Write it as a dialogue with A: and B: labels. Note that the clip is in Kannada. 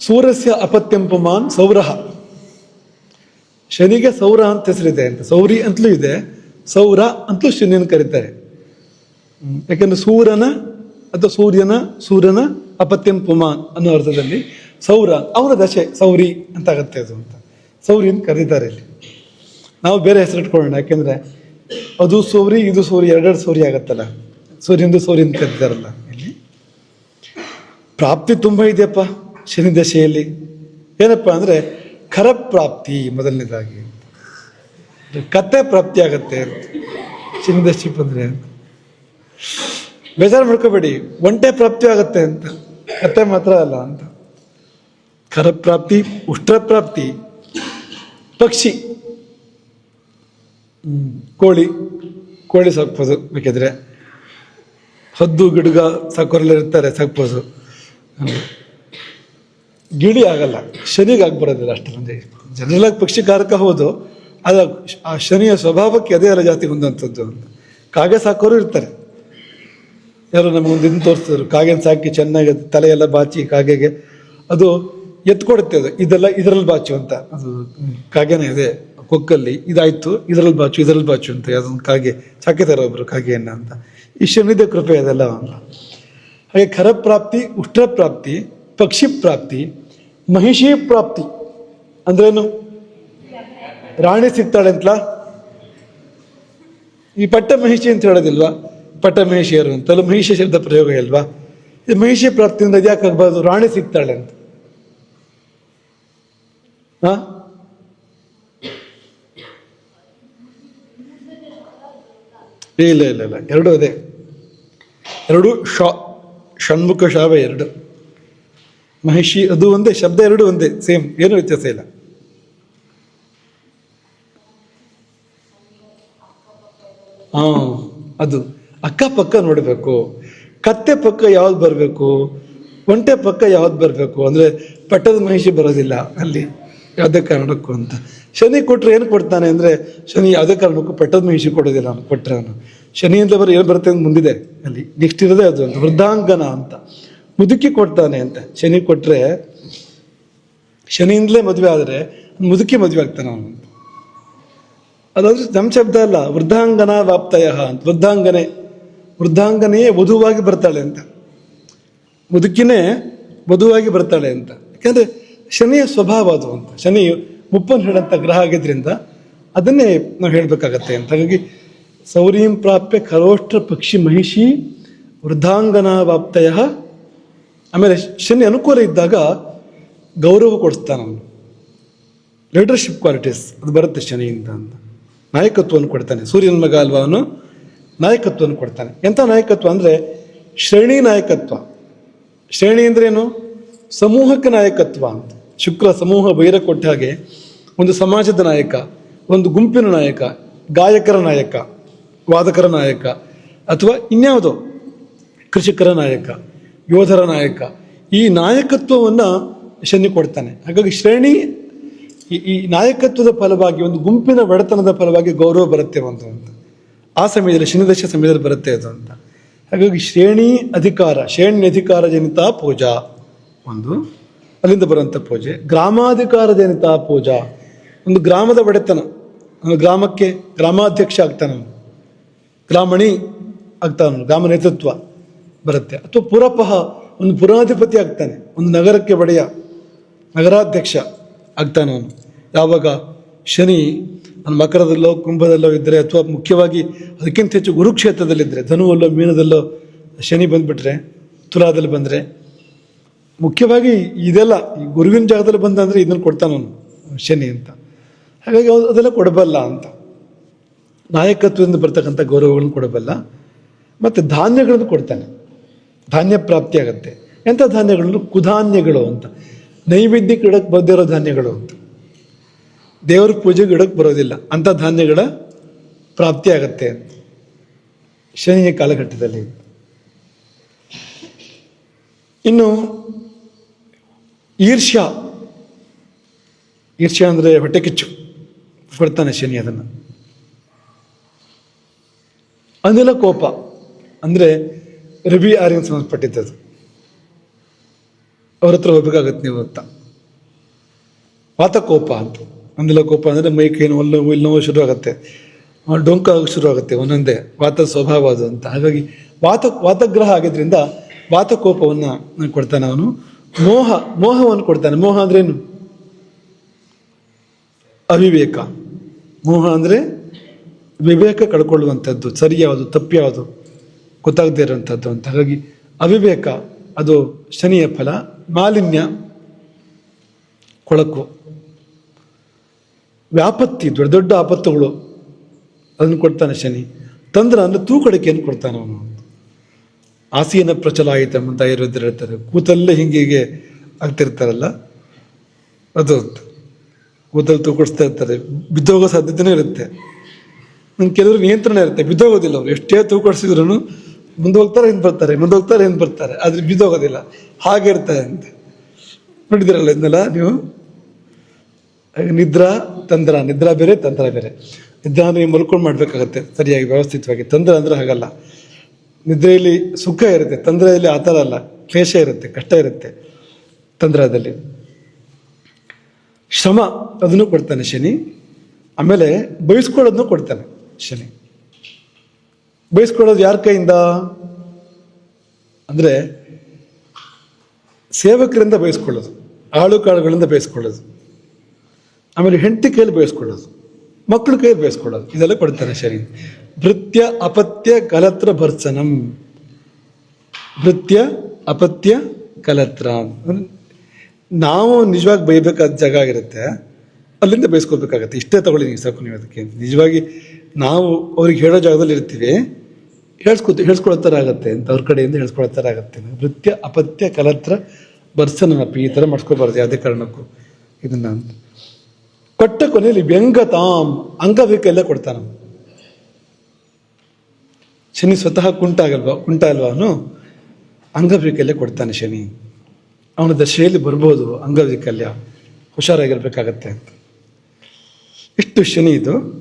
A: ಸೂರ್ಯಸ್ಯ ಅಪತ್ಯಂ ಸೌರಹ. ಸೌರಃ ಶನಿಗೆ ಸೌರ ಅಂತ ಹೆಸರಿದೆ ಅಂತ. ಸೌರಿ ಅಂತಲೂ ಇದೆ. ಸೌರ ಅಂತಲೂ ಶನಿಯನ್ನು ಕರೀತಾರೆ. ಯಾಕೆಂದ್ರೆ ಸೂರನ ಅಥವಾ ಸೂರ್ಯನ ಸೂರ್ಯನ ಅಪತ್ಯಂ ಪುಮಾನ್ ಅನ್ನೋ ಅರ್ಥದಲ್ಲಿ ಸೌರ, ಅವನ ದಶೆ ಸೌರಿ ಅಂತ ಆಗತ್ತೆ ಅದು ಅಂತ. ಸೌರಿ ಅಂತ ಕರೀತಾರೆ ಇಲ್ಲಿ. ನಾವು ಬೇರೆ ಹೆಸರು ಇಟ್ಕೊಳ್ಳೋಣ. ಯಾಕೆಂದ್ರೆ ಅದು ಸೌರಿ, ಇದು ಸೌರಿ, ಎರಡೆರಡು ಸೌರಿ ಆಗತ್ತಲ್ಲ. ಸೂರ್ಯಂದು ಸೌರಿ ಅಂತ ಕರೀತಾರಲ್ಲ ಇಲ್ಲಿ. ಪ್ರಾಪ್ತಿ ತುಂಬ ಇದೆಯಪ್ಪ. ಶನಿ ದಶೆಯಲ್ಲಿ ಏನಪ್ಪ ಅಂದರೆ ಖರಪ್ರಾಪ್ತಿ ಮೊದಲನೇದಾಗಿ. ಕತ್ತೆ ಪ್ರಾಪ್ತಿ ಆಗತ್ತೆ ಅಂತ. ಶನಿ ದಶೆ ಬಂದರೆ ಬೇಜಾರು ಮಾಡ್ಕೋಬೇಡಿ. ಒಂಟೆ ಪ್ರಾಪ್ತಿ ಆಗತ್ತೆ ಅಂತ. ಕತ್ತೆ ಮಾತ್ರ ಅಲ್ಲ ಅಂತ. ಖರಪ್ರಾಪ್ತಿ ಉಷ್ಟ್ರಪ್ರಾಪ್ತಿ ಉಷ್ಟ್ರ ಪ್ರಾಪ್ತಿ ಪಕ್ಷಿ ಕೋಳಿ ಕೋಳಿ ಸಾಕ್ಬೋದು ಬೇಕಿದ್ರೆ. ಹದ್ದು, ಗಿಡಗ ಸಾಕೋರೆಲ್ಲ ಇರ್ತಾರೆ, ಸಾಕ್ಬೋದು. ಗಿಳಿ ಆಗಲ್ಲ, ಶನಿಗೆ ಆಗಿ ಬರೋದಿಲ್ಲ ಅಷ್ಟು. ಜನರಲ್ ಆಗಿ ಪಕ್ಷಿಕಾರಕ ಹೌದು ಅದ ಆ ಶನಿಯ ಸ್ವಭಾವಕ್ಕೆ ಅದೇ ಅಲ್ಲ ಜಾತಿ ಹೊಂದುವಂಥದ್ದು. ಅಂತ ಕಾಗೆ ಸಾಕೋರು ಇರ್ತಾರೆ. ಯಾರು ನಮಗೊಂದು ಇದನ್ನು ತೋರಿಸಿದ್ರು ಕಾಗೆನ ಸಾಕಿ ಚೆನ್ನಾಗಿ ತಲೆಯೆಲ್ಲ ತಲೆ ಎಲ್ಲ ಬಾಚಿ ಕಾಗೆಗೆ, ಅದು ಎತ್ಕೊಡುತ್ತೆ ಅದು. ಇದೆಲ್ಲ ಇದರಲ್ಲಿ ಬಾಚು ಅಂತ. ಅದು ಕಾಗೆನೇ ಇದೆ, ಕೊಕ್ಕಲ್ಲಿ ಇದಾಯಿತು, ಇದರಲ್ಲಿ ಬಾಚು ಇದರಲ್ಲಿ ಬಾಚು ಅಂತ. ಅದೊಂದು ಕಾಗೆ ಸಾಕಿದ್ದಾರೆ ಒಬ್ಬರು ಕಾಗೆಯನ್ನ ಅಂತ. ಈ ಶನಿದ ಕೃಪೆ ಅದೆಲ್ಲ. ಹಾಗೆ ಖರ ಪ್ರಾಪ್ತಿ ಉಷ್ಟ್ರ ಪ್ರಾಪ್ತಿ ಪಕ್ಷಿ ಪ್ರಾಪ್ತಿ ಮಹಿಷಿ ಪ್ರಾಪ್ತಿ ಅಂದ್ರೇನು? ರಾಣಿ ಸಿಗ್ತಾಳೆ ಅಂತಲಾ? ಈ ಪಟ್ಟ ಮಹಿಷಿ ಅಂತ ಹೇಳೋದಿಲ್ವಾ? ಪಟ್ಟ ಮಹಿಷಿಯರು ಅಂತಲ್ಲ ಮಹಿಷಿ ಶಬ್ದ ಪ್ರಯೋಗ ಇಲ್ವಾ? ಇದು ಮಹಿಷಿ ಪ್ರಾಪ್ತಿಯಿಂದ ಯಾಕೆ ಆಗ್ಬಾರ್ದು? ರಾಣಿ ಸಿಗ್ತಾಳೆ ಅಂತ. ಹಾ ಇಲ್ಲ ಇಲ್ಲ ಇಲ್ಲ. ಎರಡು ಅದೇ. ಎರಡು ಶಾ, ಷಣ್ಮುಖ ಶಾವೆ ಎರಡು. ಮಹಿಷಿ ಅದು ಒಂದೇ, ಶಬ್ದ ಎರಡು ಒಂದೇ ಸೇಮ್ ಏನು ವ್ಯತ್ಯಾಸ ಇಲ್ಲ. ಹಾ, ಅದು. ಅಕ್ಕಪಕ್ಕ ನೋಡಬೇಕು. ಕತ್ತೆ ಪಕ್ಕ ಯಾವ್ದು ಬರಬೇಕು? ಒಂಟೆ ಪಕ್ಕ ಯಾವ್ದು ಬರಬೇಕು? ಅಂದ್ರೆ ಪಟ್ಟದ ಮಹಿಷಿ ಬರೋದಿಲ್ಲ ಅಲ್ಲಿ. ಯಾವುದೇ ಕಾರಣಕ್ಕೂ ಅಂತ. ಶನಿ ಕೊಟ್ರೆ ಏನು ಕೊಡ್ತಾನೆ ಅಂದ್ರೆ, ಶನಿ ಯಾವುದೇ ಕಾರಣಕ್ಕೂ ಪಟ್ಟದ ಮಹಿಷಿ ಕೊಡೋದಿಲ್ಲ ಅವನು ಕೊಟ್ರೆ ಅವನು. ಶನಿಯಿಂದ ಬರೋ ಏನು ಬರುತ್ತೆ ಅಂತ ಮುಂದಿದೆ ಅಲ್ಲಿ. ನೆಕ್ಸ್ಟ್ ಇರೋದೇ ಅದು ಅಂತ. ವೃದ್ಧಾಂಗನ ಅಂತ. ಮುದುಕಿ ಕೊಡ್ತಾನೆ ಅಂತ. ಶನಿ ಕೊಟ್ಟರೆ ಶನಿಯಿಂದಲೇ ಮದುವೆ ಆದರೆ ಮುದುಕಿ ಮದುವೆ ಆಗ್ತಾನೆ ಅವನು. ಅದಾದ್ರೆ ನಮ್ಮ ಶಬ್ದ ಅಲ್ಲ, ವೃದ್ಧಾಂಗನ ವಾಪ್ತಯ ಅಂತ. ವೃದ್ಧಾಂಗನೆ ವೃದ್ಧಾಂಗನೆಯೇ ವಧುವಾಗಿ ಬರ್ತಾಳೆ ಅಂತ. ಮುದುಕಿನೇ ವಧುವಾಗಿ ಬರ್ತಾಳೆ ಅಂತ. ಯಾಕಂದ್ರೆ ಶನಿಯ ಸ್ವಭಾವ ಅದು ಅಂತ. ಶನಿ ಮುಪ್ಪನ್ ಹೇಳಂತ ಗ್ರಹ ಆಗಿದ್ದರಿಂದ ಅದನ್ನೇ ನಾವು ಹೇಳಬೇಕಾಗತ್ತೆ ಅಂತ. ಹಾಗಾಗಿ ಸೌರೀಂ ಪ್ರಾಪ್ಯ ಖರೋಷ್ಟ್ರ ಪಕ್ಷಿ ಮಹಿಷಿ ವೃದ್ಧಾಂಗನ ವಾಪ್ತಯ ಆಮೇಲೆ ಶನಿ ಅನುಕೂಲ ಇದ್ದಾಗ ಗೌರವ ಕೊಡಿಸ್ತಾನ ಲೀಡರ್ಶಿಪ್ ಕ್ವಾಲಿಟೀಸ್ ಅದು ಬರುತ್ತೆ ಶನಿಯಿಂದ ಅಂತ. ನಾಯಕತ್ವವನ್ನು ಕೊಡ್ತಾನೆ. ಸೂರ್ಯನ ಮಗ ಅಲ್ವಾ ಅವನು? ನಾಯಕತ್ವವನ್ನು ಕೊಡ್ತಾನೆ. ಎಂಥ ನಾಯಕತ್ವ ಅಂದರೆ ಶ್ರೇಣಿ ನಾಯಕತ್ವ. ಶ್ರೇಣಿ ಅಂದ್ರೇನು ಸಮೂಹಕ್ಕೆ ನಾಯಕತ್ವ ಅಂತ. ಶುಕ್ರ ಸಮೂಹ ಬೈರ ಕೊಟ್ಟ ಹಾಗೆ ಒಂದು ಸಮಾಜದ ನಾಯಕ, ಒಂದು ಗುಂಪಿನ ನಾಯಕ, ಗಾಯಕರ ನಾಯಕ, ವಾದಕರ ನಾಯಕ, ಅಥವಾ ಇನ್ಯಾವುದೋ ಕೃಷಿಕರ ನಾಯಕ. ಯೋಧರ ನಾಯಕ. ಈ ನಾಯಕತ್ವವನ್ನು ಶನಿ ಕೊಡ್ತಾನೆ. ಹಾಗಾಗಿ ಶ್ರೇಣಿ, ಈ- ನಾಯಕತ್ವದ ಫಲವಾಗಿ, ಒಂದು ಗುಂಪಿನ ಒಡೆತನದ ಫಲವಾಗಿ ಗೌರವ ಬರುತ್ತೆ ಅಂತ. ಆ ಸಮಯದಲ್ಲಿ ಶನಿದಶ ಸಮಯದಲ್ಲಿ ಬರುತ್ತೆ ಅದು ಅಂತ. ಹಾಗಾಗಿ ಶ್ರೇಣಿ ಅಧಿಕಾರ ಶ್ರೇಣಿ ಅಧಿಕಾರ ಜನಿತ ಪೂಜಾ. ಒಂದು, ಅಲ್ಲಿಂದ ಬರುವಂಥ ಪೂಜೆ. ಗ್ರಾಮಾಧಿಕಾರ ಜನಿತ ಪೂಜಾ. ಒಂದು ಗ್ರಾಮದ ಒಡೆತನ. ಗ್ರಾಮಕ್ಕೆ ಗ್ರಾಮಾಧ್ಯಕ್ಷ ಆಗ್ತಾನೆ ಗ್ರಾಮಣಿ ಆಗ್ತಾನೆ ಗ್ರಾಮ ನೇತೃತ್ವ. ಬರುತ್ತೆ. ಅಥವಾ ಪುರಪಹ ಒಂದು ಪುರಾಧಿಪತಿ ಆಗ್ತಾನೆ. ಒಂದು ನಗರಕ್ಕೆ ಒಡೆಯ, ನಗರಾಧ್ಯಕ್ಷ ಆಗ್ತಾನೆ ಅವನು. ಯಾವಾಗ? ಶನಿ ನನ್ನ ಮಕರದಲ್ಲೋ, ಕುಂಭದಲ್ಲೋ ಇದ್ದರೆ ಅಥವಾ ಮುಖ್ಯವಾಗಿ ಅದಕ್ಕಿಂತ ಹೆಚ್ಚು ಗುರುಕ್ಷೇತ್ರದಲ್ಲಿದ್ದರೆ ಧನುವಲ್ಲೋ, ಮೀನದಲ್ಲೋ ಶನಿ ಬಂದುಬಿಟ್ರೆ, ತುಲಾದಲ್ಲಿ ಬಂದರೆ, ಮುಖ್ಯವಾಗಿ ಇದೆಲ್ಲ, ಈ ಗುರುವಿನ ಜಾಗದಲ್ಲಿ ಬಂದ ಅಂದರೆ ಇದನ್ನು ಕೊಡ್ತಾನವನು ಶನಿ ಅಂತ. ಹಾಗಾಗಿ ಅದೆಲ್ಲ ಕೊಡಬಲ್ಲ ಅಂತ. ನಾಯಕತ್ವದಿಂದ ಬರ್ತಕ್ಕಂಥ ಗೌರವಗಳನ್ನು ಕೊಡಬಲ್ಲ. ಮತ್ತು ಧಾನ್ಯಗಳನ್ನು ಕೊಡ್ತಾನೆ. ಧಾನ್ಯ ಪ್ರಾಪ್ತಿ ಆಗುತ್ತೆ. ಎಂಥ ಧಾನ್ಯಗಳು ಕುಧಾನ್ಯಗಳು ಅಂತ. ನೈವೇದ್ಯಕ್ಕೆ ಇಡಕ್ಕೆ ಬಂದಿರೋ ಧಾನ್ಯಗಳು ಅಂತ. ದೇವರ ಪೂಜೆಗೆ ಇಡಕ್ಕೆ ಬರೋದಿಲ್ಲ. ಅಂಥ ಧಾನ್ಯಗಳ ಪ್ರಾಪ್ತಿ ಆಗತ್ತೆ. ಅಂತ ಶನಿಯ ಕಾಲಘಟ್ಟದಲ್ಲಿ. ಇನ್ನು ಈರ್ಷ್ಯಾ. ಈರ್ಷ್ಯ ಅಂದರೆ ಹೊಟ್ಟೆ ಕಿಚ್ಚು. ಕೊಡ್ತಾನೆ ಶನಿ ಅದನ್ನು. ಅನಿಲ ಕೋಪ ಅಂದರೆ ರವಿ ಆರ್ಯನ್ ಸಂಬಂಧಪಟ್ಟಿದ್ದದು ಅವ್ರ ಹತ್ರ ಹೋಗ್ಬೇಕಾಗತ್ತೆ ನೀವು ಅಂತ. ವಾತಕೋಪ ಅಂತ. ಅಂದೆಲ್ಲ ಕೋಪ ಅಂದರೆ ಮೈ ಕೈ ನೋವು ಇಲ್ಲಿ ನೋವು ಶುರು ಆಗುತ್ತೆ ಡೊಂಕ ಶುರು ಆಗುತ್ತೆ ಒಂದೊಂದೇ. ವಾತ ಸ್ವಭಾವ ಅದು ಅಂತ. ಹಾಗಾಗಿ ವಾತ, ವಾತಗ್ರಹ ಆಗಿದ್ರಿಂದ ವಾತಕೋಪವನ್ನು ಕೊಡ್ತಾನೆ ಅವನು. ಮೋಹ, ಮೋಹವನ್ನು ಕೊಡ್ತಾನೆ. ಮೋಹ ಅಂದ್ರೇನು ಅವಿವೇಕ. ಮೋಹ ಅಂದರೆ ವಿವೇಕ ಕಳ್ಕೊಳ್ಳುವಂಥದ್ದು ಸರಿ ತಪ್ಪ್ಯಾವುದು. ತಪ್ಪು ಯಾವುದು ಗೊತ್ತಾಗದೇ ಇರುವಂಥದ್ದು ಅಂತ. ಹಾಗಾಗಿ ಅವಿವೇಕ ಅದು ಶನಿಯ ಫಲ, ಮಾಲಿನ್ಯ, ಕೊಳಕು. ವ್ಯಾಪತ್ತಿ, ದೊಡ್ಡ ದೊಡ್ಡ ಆಪತ್ತುಗಳು ಅದನ್ನು ಕೊಡ್ತಾನೆ ಶನಿ. ತಂದ್ರ ಅಂದರೆ ತೂಕಡಿಕೆಯನ್ನು ಕೊಡ್ತಾನೆ ಅವನು. ಆಸೀನ ಪ್ರಚಲಾಯಿತ ಅಂತ ಆಯುರ್ವೇದ ಹೇಳ್ತಾರೆ. ಕೂತಲ್ಲೇ ಹಿಂಗೆ ಹೀಗೆ ಆಗ್ತಿರ್ತಾರಲ್ಲ. ಅದು ಕೂತಲ್ಲಿ ತೂಕಡಿಸ್ತಾ ಇರ್ತಾರೆ. ಬಿದ್ದೋಗೋ ಸಾಧ್ಯತೆಯೂ ಇರುತ್ತೆ. ಕೆಲವರು ನಿಯಂತ್ರಣ ಇರುತ್ತೆ. ಬಿದ್ದೋಗೋದಿಲ್ಲ ಅವ್ರು. ಎಷ್ಟೇ ತೂಕೊಡಿಸಿದ್ರು ಮುಂದೆ ಹೋಗ್ತಾರೆ ಹಿಂದೆ ಬರ್ತಾರೆ ಮುಂದೆ ಹೋಗ್ತಾರೆ ಹಿಂದೆ ಬರ್ತಾರೆ, ಆದ್ರೆ ಬಿದ್ದೋಗೋದಿಲ್ಲ. ಹಾಗೆ ಇರ್ತಾರೆ ಅಂತ. ನೋಡಿದಿರಲ್ಲ ಇದನ್ನೆಲ್ಲ ನೀವು? ನಿದ್ರಾ, ತಂದ್ರ. ನಿದ್ರಾ ಬೇರೆ ತಂತ್ರ ಬೇರೆ. ನಿದ್ರಾ ಅಂದ್ರೆ ನೀವು ಮಲ್ಕೊಂಡು ಮಾಡಬೇಕಾಗತ್ತೆ, ಸರಿಯಾಗಿ, ವ್ಯವಸ್ಥಿತವಾಗಿ. ತಂದ್ರ ಅಂದ್ರೆ ಹಾಗಲ್ಲ. ನಿದ್ರೆಯಲ್ಲಿ ಸುಖ ಇರುತ್ತೆ. ತಂದ್ರದಲ್ಲಿ ಆ ಥರ ಅಲ್ಲ. ಕ್ಲೇಶ ಇರುತ್ತೆ, ಕಷ್ಟ ಇರುತ್ತೆ ತಂದ್ರದಲ್ಲಿ. ಶ್ರಮ, ಅದನ್ನು ಕೊಡ್ತಾನೆ ಶನಿ. ಆಮೇಲೆ ಬಯಸ್ಕೊಳ್ಳೋದನ್ನು ಕೊಡ್ತಾನೆ ಶನಿ. ಬಯಸ್ಕೊಳ್ಳೋದು ಯಾರ ಕೈಯಿಂದ? ಅಂದರೆ ಸೇವಕರಿಂದ ಬಯಸ್ಕೊಳ್ಳೋದು, ಆಳು ಕಾಳುಗಳಿಂದ ಬಯಸ್ಕೊಳ್ಳೋದು, ಆಮೇಲೆ ಹೆಂಡತಿ ಕೈಯಲ್ಲಿ ಬಯಸ್ಕೊಳ್ಳೋದು ಮಕ್ಕಳ ಕೈಯಲ್ಲಿ ಬಯಸ್ಕೊಳ್ಳೋದು, ಇದೆಲ್ಲ ಕೊಡ್ತಾರೆ ಸರಿ ಭೃತ್ಯ ಅಪತ್ಯ ಕಲತ್ರ ಭರ್ಸನಂ. ಭೃತ್ಯ ಅಪತ್ಯ ಕಲತ್ರ. ನಾವು ನಿಜವಾಗಿ ಬೈಬೇಕಾದ ಜಾಗ ಆಗಿರುತ್ತೆ, ಅಲ್ಲಿಂದ ಬೇಯಿಸ್ಕೋಬೇಕಾಗತ್ತೆ ಇಷ್ಟೇ ತಗೊಳ್ಳಿ ನೀವು ಸಾಕು ನೀವು ಅದಕ್ಕೆ. ನಿಜವಾಗಿ ನಾವು ಅವ್ರಿಗೆ ಹೇಳೋ ಜಾಗದಲ್ಲಿ ಇರ್ತೀವಿ. ಹೇಳ್ಸ್ಕೊತ ಹೇಳ್ಸ್ಕೊಳ್ಳೋ ಥರ ಆಗುತ್ತೆ ಅಂತ ಅವ್ರ ಕಡೆಯಿಂದ ಹೇಳ್ಸ್ಕೊಳ್ಳೋ ಆಗತ್ತೆ. ನೃತ್ಯ ಅಪತ್ಯ ಕಲತ್ರ ಬರ್ಸನಪಿ ಈ ಥರ ಮಾಡಿಸ್ಕೋಬಾರ್ದು ಯಾವುದೇ ಕಾರಣಕ್ಕೂ. ಇದನ್ನ ಕೊಟ್ಟ ಕೊನೆಯಲ್ಲಿ ವ್ಯಂಗತಾಂ ಅಂಗವಿಕೆಲ್ಲ ಕೊಡ್ತಾನ. ಶನಿ ಸ್ವತಃ ಕುಂಟ ಆಗಲ್ವಾ ಕುಂಟ ಅಲ್ವಾ ಅವನು ಅಂಗವೈಕಲ್ಯ ಕೊಡ್ತಾನೆ ಶನಿ. ಅವನ ದಶೆಯಲ್ಲಿ ಬರ್ಬೋದು ಅಂಗವೈಕಲ್ಯ. ಹುಷಾರಾಗಿರ್ಬೇಕಾಗತ್ತೆ ಅಂತ. ಇಷ್ಟು ಶನಿ ಇದು.